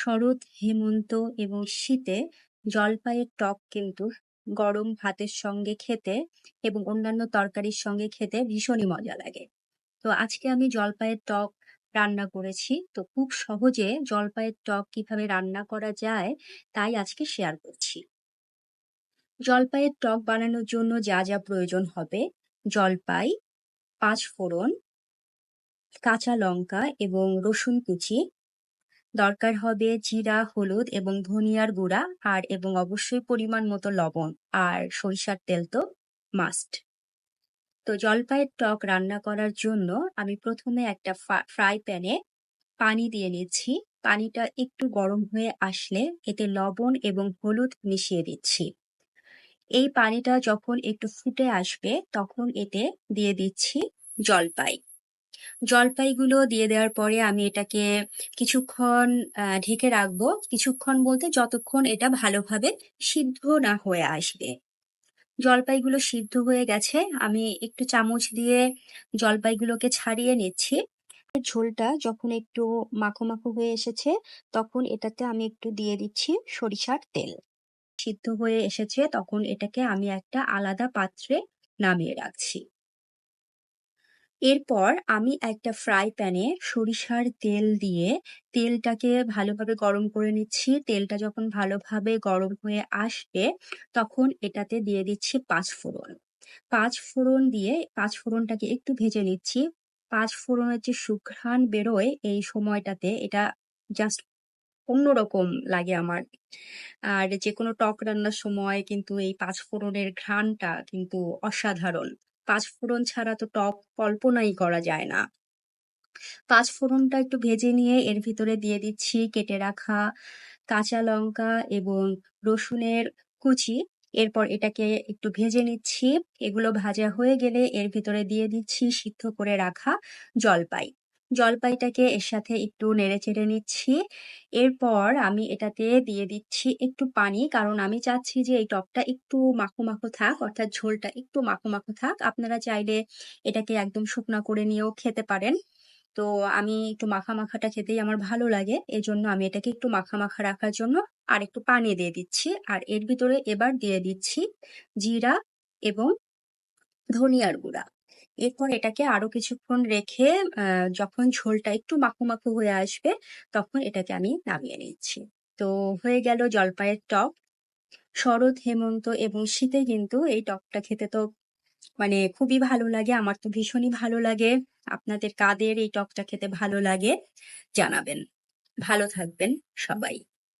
শরৎ, হেমন্ত এবং শীতে জলপাইয়ের টক কিন্তু গরম ভাতের সঙ্গে খেতে এবং অন্যান্য তরকারির সঙ্গে খেতে ভীষণই মজা লাগে। তো আজকে আমি জলপাইয়ের টক রান্না করেছি। তো খুব সহজে জলপাইয়ের টক কীভাবে রান্না করা যায় তাই আজকে শেয়ার করছি। জলপাইয়ের টক বানানোর জন্য যা যা প্রয়োজন হবে জলপাই পাঁচ ফোড়ন কাঁচা লঙ্কা এবং রসুন কুচি দরকার হবে জিরা, হলুদ এবং ধনিয়ার গুঁড়া, আর এবং অবশ্যই পরিমাণ মতো লবণ আর সরিষার তেল তো মাস্ট তো জলপাইয়ের টক রান্না করার জন্য আমি প্রথমে একটা ফ্রাই প্যানে পানি দিয়ে নিচ্ছি। পানিটা একটু গরম হয়ে আসলে এতে লবণ এবং হলুদ মিশিয়ে দিচ্ছি। এই পানিটা যখন একটু ফুটে আসবে তখন এতে দিয়ে দিচ্ছি জলপাই। জলপাইগুলো দিয়ে দেওয়ার পরে আমি এটাকে কিছুক্ষণ ঢেকে রাখব। কিছুক্ষণ বলতে যতক্ষণ এটা ভালোভাবে সিদ্ধ না হয়ে আসবে। জলপাইগুলো সিদ্ধ হয়ে গেছে। আমি একটু চামচ দিয়ে জলপাইগুলোকে ছাড়িয়ে নিচ্ছি। ঝোলটা যখন একটু মাখো মাখো হয়ে এসেছে, তখন এটাতে আমি একটু দিয়ে দিচ্ছি সরিষার তেল। সিদ্ধ হয়ে এসেছে, তখন এটাকে আমি একটা আলাদা পাত্রে নামিয়ে রাখছি। এরপর আমি একটা ফ্রাই প্যানে সরিষার তেল দিয়ে তেলটাকে ভালোভাবে গরম করে নিচ্ছি। তেলটা যখন ভালোভাবে গরম হয়ে আসবে, তখন এটাতে দিয়ে দিচ্ছি পাঁচ ফোড়ন। পাঁচ ফোড়ন দিয়ে পাঁচ ফোড়নটাকে একটু ভেজে নিচ্ছি। পাঁচ ফোড়নের যে সুঘ্রাণ বেরোয় এই সময়টাতে এটা জাস্ট অন্যরকম লাগে আমার। আর যে কোনো টক রান্নার সময় কিন্তু এই পাঁচ ফোড়নের ঘ্রাণটা কিন্তু অসাধারণ। পাঁচ ফোড়ন ছাড়া তো টক কল্পনাই করা যায় না। পাঁচ ফোড়নটা একটু ভেজে নিয়ে এর ভিতরে দিয়ে দিচ্ছি কেটে রাখা কাঁচা লঙ্কা এবং রসুনের কুচি। এরপর এটাকে একটু ভেজে নিচ্ছি। এগুলো ভাজা হয়ে গেলে এর ভিতরে দিয়ে দিচ্ছি সিদ্ধ করে রাখা জলপাই। জলপাইটাকে এর সাথে একটু নেড়ে চেড়ে নিচ্ছি। এরপর আমি এটাতে দিয়ে দিচ্ছি একটু পানি, কারণ আমি চাচ্ছি যে এই টকটা একটু মাখো মাখো থাক, অর্থাৎ ঝোলটা একটু মাখো মাখো থাক। আপনারা চাইলে এটাকে একদম শুকনা করে নিয়েও খেতে পারেন। তো আমি একটু মাখা মাখাটা খেতেই আমার ভালো লাগে। এই জন্য আমি এটাকে একটু মাখা মাখা রাখার জন্য আর একটু পানি দিয়ে দিচ্ছি। আর এর ভিতরে এবার দিয়ে দিচ্ছি জিরা এবং ধনিয়ার গুঁড়া। এরপর এটাকে আরও কিছুক্ষণ রেখে যখন ঝোলটা একটু মাখো মাখো হয়ে আসবে, তখন এটাকে আমি নামিয়ে নিচ্ছি। তো হয়ে গেল জলপাইয়ের টক। শরৎ, হেমন্ত এবং শীতে কিন্তু এই টকটা খেতে তো মানে খুবই ভালো লাগে, আমার তো ভীষণই ভালো লাগে। আপনাদের কাদের এই টকটা খেতে ভালো লাগে জানাবেন। ভালো থাকবেন সবাই।